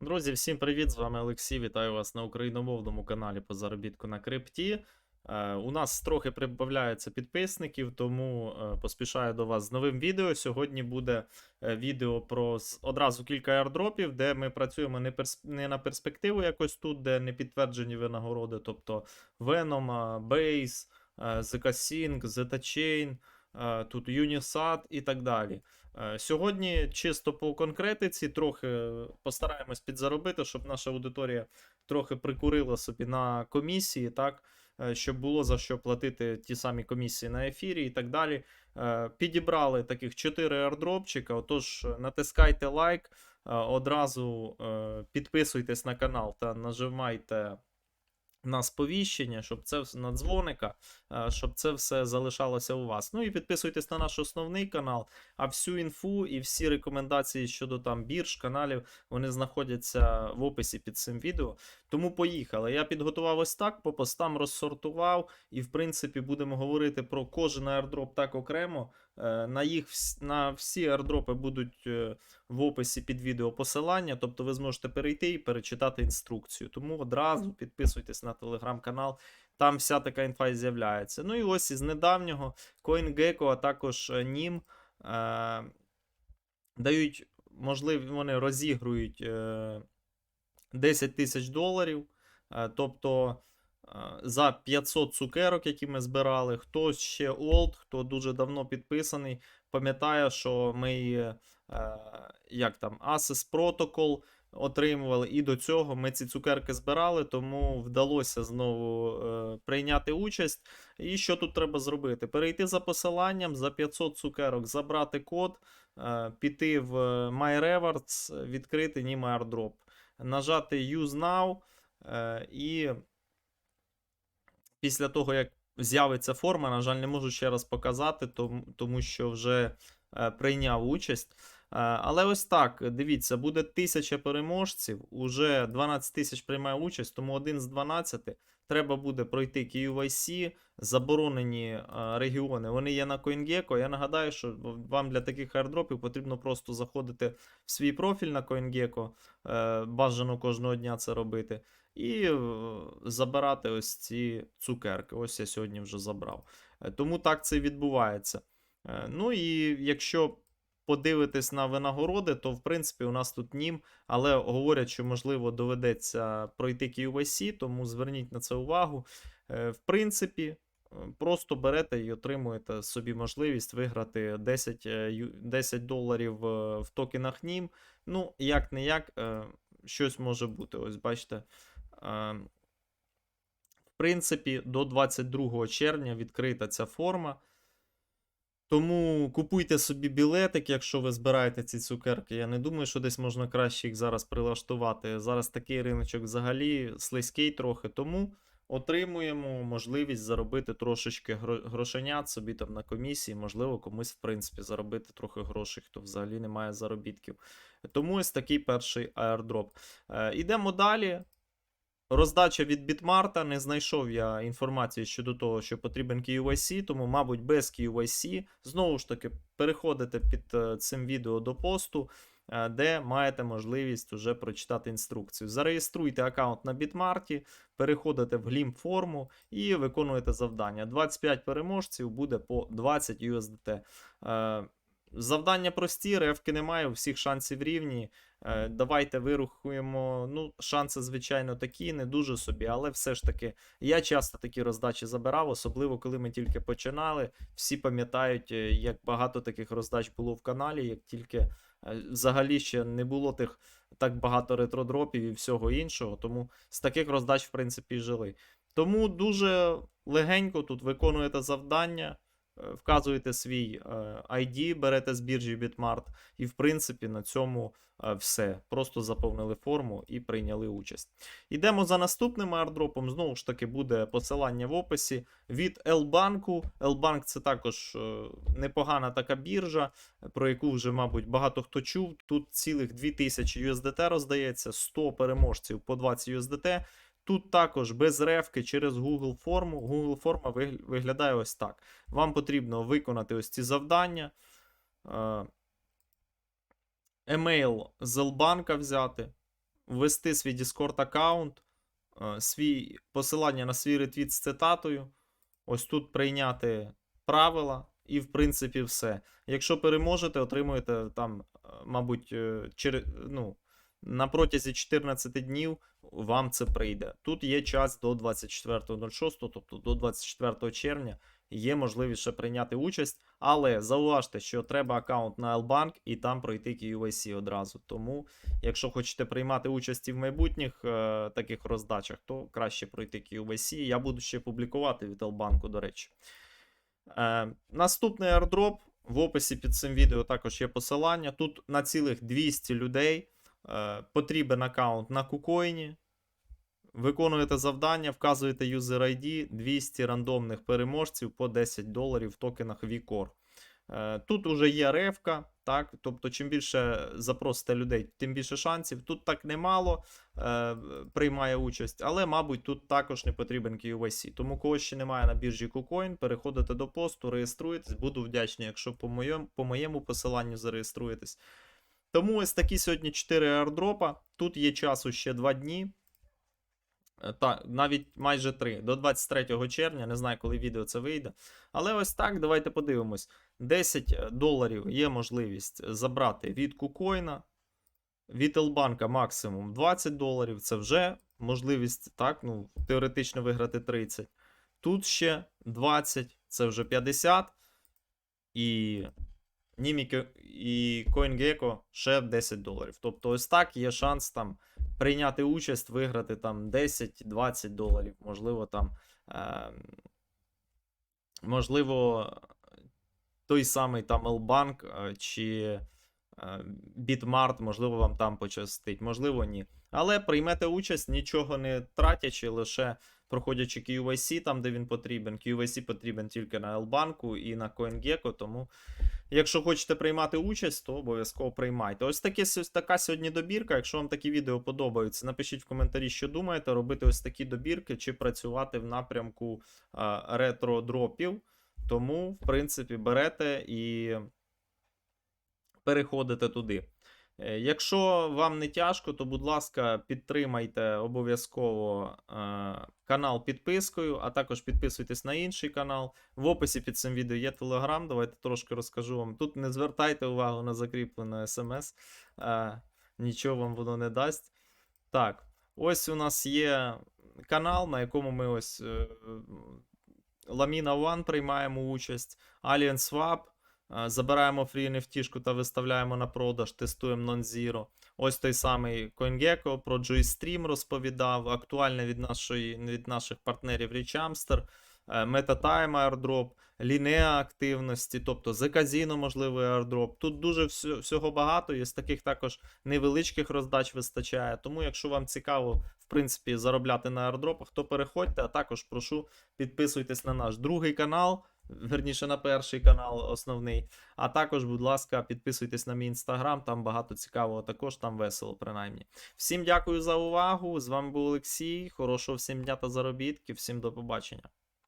Друзі, всім привіт! З вами Олексій. Вітаю вас на україномовному каналі по заробітку на крипті. Е, у нас трохи прибавляється підписників, тому е, поспішаю до вас з новим відео. Сьогодні буде е, відео про одразу кілька аірдропів, де ми працюємо не, перс... не на перспективу якось тут, де не підтверджені винагороди, тобто Venom, Base, ZK-Sync, ZK-Chain, е, тут Unisat і так далі. Е, Сьогодні чисто по конкретиці, трохи постараємось підзаробити, щоб наша аудиторія трохи прикурила собі на комісії, так, е, щоб було за що платити ті самі комісії на ефірі і так далі. Е, Підібрали таких 4 аирдропчика, отож натискайте лайк, одразу підписуйтесь на канал та нажимайте на сповіщення, щоб це на дзвоника, е, щоб це все залишалося у вас. Ну і підписуйтесь на наш основний канал. А всю інфу і всі рекомендації щодо там бірж, каналів, вони знаходяться в описі під цим відео. Тому поїхали. Я підготував ось так, по постам розсортував, і в принципі будемо говорити про кожен airdrop так окремо. Е, На їх на всі airdropи будуть е, в описі під відео посилання, тобто ви зможете перейти і перечитати інструкцію. Тому одразу підписуйтесь на телеграм-канал. Там вся така інфа з'являється. Ну і ось із недавнього CoinGecko, а також е, NIM е, дають можливість, вони розігрують е, 10 тисяч доларів. Е, тобто е, за 500 цукерок, які ми збирали, хто ще олд, хто дуже давно підписаний, пам'ятає, що ми е, як там, Asus Protocol отримували, і до цього ми ці цукерки збирали, тому вдалося знову е, прийняти участь. І що тут треба зробити? Перейти за посиланням за 500 цукерок, забрати код, е, піти в My Rewards, відкрити NIM Airdrop, нажати Use Now, і після того, як з'явиться форма, на жаль, не можу ще раз показати, тому, що вже е, прийняв участь. Е, Але ось так, дивіться, буде тисяча переможців, уже 12 тисяч приймає участь, тому один з 12 треба буде пройти KYC, заборонені е, регіони. Вони є на CoinGecko. Я нагадаю, що вам для таких airdropів потрібно просто заходити в свій профіль на CoinGecko, е, бажано кожного дня це робити, і е, забирати ось ці цукерки. Ось я сьогодні вже забрав. Тому так це відбувається. Ну і якщо подивитись на винагороди, то в принципі у нас тут нім, але говорять, що можливо доведеться пройти KYC, тому зверніть на це увагу. Е, В принципі, е, просто берете і отримуєте собі можливість виграти 10, е, 10 доларів е, в токенах NIM. Ну, як не як, щось може бути. Ось бачите. В принципі, до 22 червня відкрита ця форма. Тому купуйте собі білетик, якщо ви збираєте ці цукерки. Я не думаю, що десь можна краще їх зараз прилаштувати. Зараз такий риночок взагалі слизький трохи. Тому отримуємо можливість заробити трошечки грошенят собі там на комісії. Можливо, комусь, в принципі, заробити трохи грошей, хто взагалі не має заробітків. Тому ось такий перший аірдроп. Е, ідемо далі. Роздача від Бітмарта. Не знайшов я інформації щодо того, що потрібен KYC, тому, мабуть, без KYC. Знову ж таки, переходите під е, цим відео до посту, е, де маєте можливість уже прочитати інструкцію. Зареєструйте аккаунт на Бітмарті, переходите в глімп форму і виконуєте завдання. 25 переможців буде по 20 USDT. Завдання прості, ревки немає, у всіх шансів рівні. Е, Давайте вирухуємо. Ну, шанси, звичайно, такі, не дуже собі, але все ж таки, я часто такі роздачі забирав, особливо коли ми тільки починали. Всі пам'ятають, е, як багато таких роздач було в каналі, як тільки е, взагалі ще не було тих так багато ретродропів і всього іншого. Тому з таких роздач, в принципі, жили. Тому дуже легенько тут виконуєте завдання. Вказуєте свій е, ID, берете з біржі Bitmart, і в принципі на цьому е, все. Просто заповнили форму і прийняли участь. Йдемо за наступним airdropом. Знову ж таки, буде посилання в описі від L-банку. L-банк це також е, непогана така біржа, про яку вже, мабуть, багато хто чув. Тут цілих 2000 USDT роздається, 100 переможців по 20 USDT. Тут також без ревки через Google форму. Google форма виглядає ось так. Вам потрібно виконати ось ці завдання. е, Емейл з Лбанка взяти. ввести свій Discord аккаунт, е, свій посилання на свій ретвіт з цитатою. Ось тут прийняти правила, і, в принципі, все. Якщо переможете, отримуєте там, е, мабуть, через, ну, на протязі 14 днів вам це прийде. Тут є час до 24.06, тобто до 24 червня є можливість ще прийняти участь, але зауважте, що треба аккаунт на L-Bank і там пройти KYC одразу. Тому, якщо хочете приймати участь і в майбутніх е, таких роздачах, то краще пройти KYC. Я буду ще публікувати від L-Bank, до речі. Е, наступний airdrop. В описі під цим відео також є посилання. Тут на цілих 200 людей потрібен аккаунт на кукоїні. Виконуєте завдання, вказуєте user ID 200 рандомних переможців по 10 доларів в токенах VCore. Е, Тут уже є ревка, так? Тобто, чим більше запросите людей, тим більше шансів. Тут так немало е, приймає участь, але, мабуть, тут також не потрібен KYC. Тому кого ще немає на біржі KuCoin, переходите до посту, реєструєтесь. Буду вдячний, якщо по моєму, по моєму посиланню зареєструєтесь. Тому ось такі сьогодні 4 аирдропа. Тут є часу ще 2 дні. Е, Так, навіть майже 3. До 23 червня, не знаю, коли відео це вийде. Але ось так, давайте подивимось. 10 доларів є можливість забрати від кукоїна. Від Елбанка максимум 20 доларів. Це вже можливість, так, ну, теоретично виграти 30. Тут ще 20, це вже 50. І Німіки і CoinGecko ще 10 доларів. Тобто, ось так є шанс там прийняти участь, виграти там 10-20 доларів. Можливо, там. Е, можливо, той самий там L-Bank е, чи е, Bitmart, можливо, вам там пощастить, можливо, ні. Але приймете участь, нічого не тратячи, лише проходячи QYC там, де він потрібен. QYC потрібен тільки на L-банку і на CoinGecko, тому. Якщо хочете приймати участь, то обов'язково приймайте. Ось таке, така сьогодні добірка. Якщо вам такі відео подобаються, напишіть в коментарі, що думаєте, робити ось такі добірки чи працювати в напрямку ретро-дропів. Тому, в принципі, берете і переходите туди. Е, Якщо вам не тяжко, то, будь ласка, підтримайте обов'язково е, канал підпискою, а також підписуйтесь на інший канал. В описі під цим відео є телеграм. Давайте трошки розкажу вам. Тут не звертайте увагу на закріплене смс, е, нічого вам воно не дасть. Так, ось у нас є канал, на якому ми ось Lamina One приймаємо участь, Alien Swap. Е, Забираємо free NFT та виставляємо на продаж, тестуємо non-zero. Ось той самий CoinGecko про JoyStream розповідав. Актуальне від, нашої, від наших партнерів Reachamster, е, MetaTime airdrop, Linea активності, тобто The Casino можливий airdrop. Тут дуже всього багато, і з таких також невеличких роздач вистачає. Тому, якщо вам цікаво, в принципі, заробляти на airdropах, то переходьте, а також прошу підписуйтесь на наш другий канал. Верніше на перший канал основний. А також, будь ласка, підписуйтесь на мій інстаграм, там багато цікавого також, там весело, принаймні. Всім дякую за увагу. З вами був Олексій. Хорошого всім дня та заробітків. Всім до побачення.